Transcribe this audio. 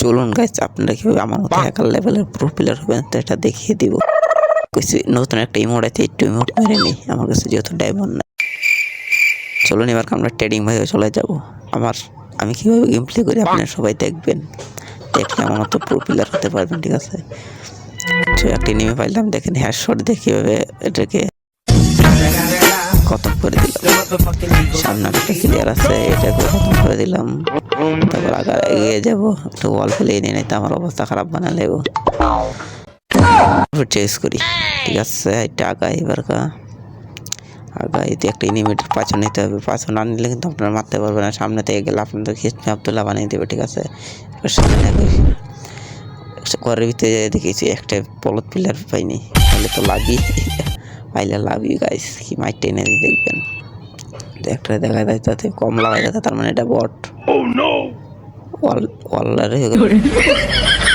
চলুন গাইস আপনারা কীভাবে আমার মতো হ্যাকার লেভেলের প্রো প্লেয়ার হবেন তো এটা দেখিয়ে দিব। কিছু নতুন একটা ইমোট আছে একটু ইমোট মেরে নিই আমার কাছে যেহেতু ডায়মন্ড না চলুন এবার আমরা ট্রেডিং ভাইও চলে যাব। আমার আমি কীভাবে গেম প্লে করি আপনারা সবাই দেখবেন। দেখলে আমার মতো প্রো প্লেয়ার হতে পারবেন ঠিক আছে? তো একটি নেমে পাইলাম দেখেন হ্যাশ শট দিয়ে কীভাবে এটাকে খতম করে দিলাম। সামনে একটা ক্লিয়ার আছে এটাকে খতম করে দিলাম। তারপর আগে এগিয়ে যাব। একটু ওয়াল ফেলে নিয়ে নিতে আমার অবস্থা খারাপ বানা লেবো চেস করি। ঠিক আছে, এটা আগাই এবার কা আগাই তো একটা ইনিমিটার পাঁচন নিতে হবে পাঁচন না নিলে কিন্তু আপনারা মারতে পারবেন না। সামনে থেকে গেলে আপনাদের খিস্টমি আবদুল্লাহ বানিয়ে দেবে, ঠিক আছে? এবার সামনে ঘরের ভিতরে দেখেছি, একটা পলত পিলার পাইনি। তাহলে তো লাভই পাইলে লাভই গাইস কি মাইট টেনে দেখবেন। একটা দেখা যায় তাতে কম লাগাই যাচ্ছে তার মানে এটা বট। ও ওয়াল ওয়াল হয়ে গেল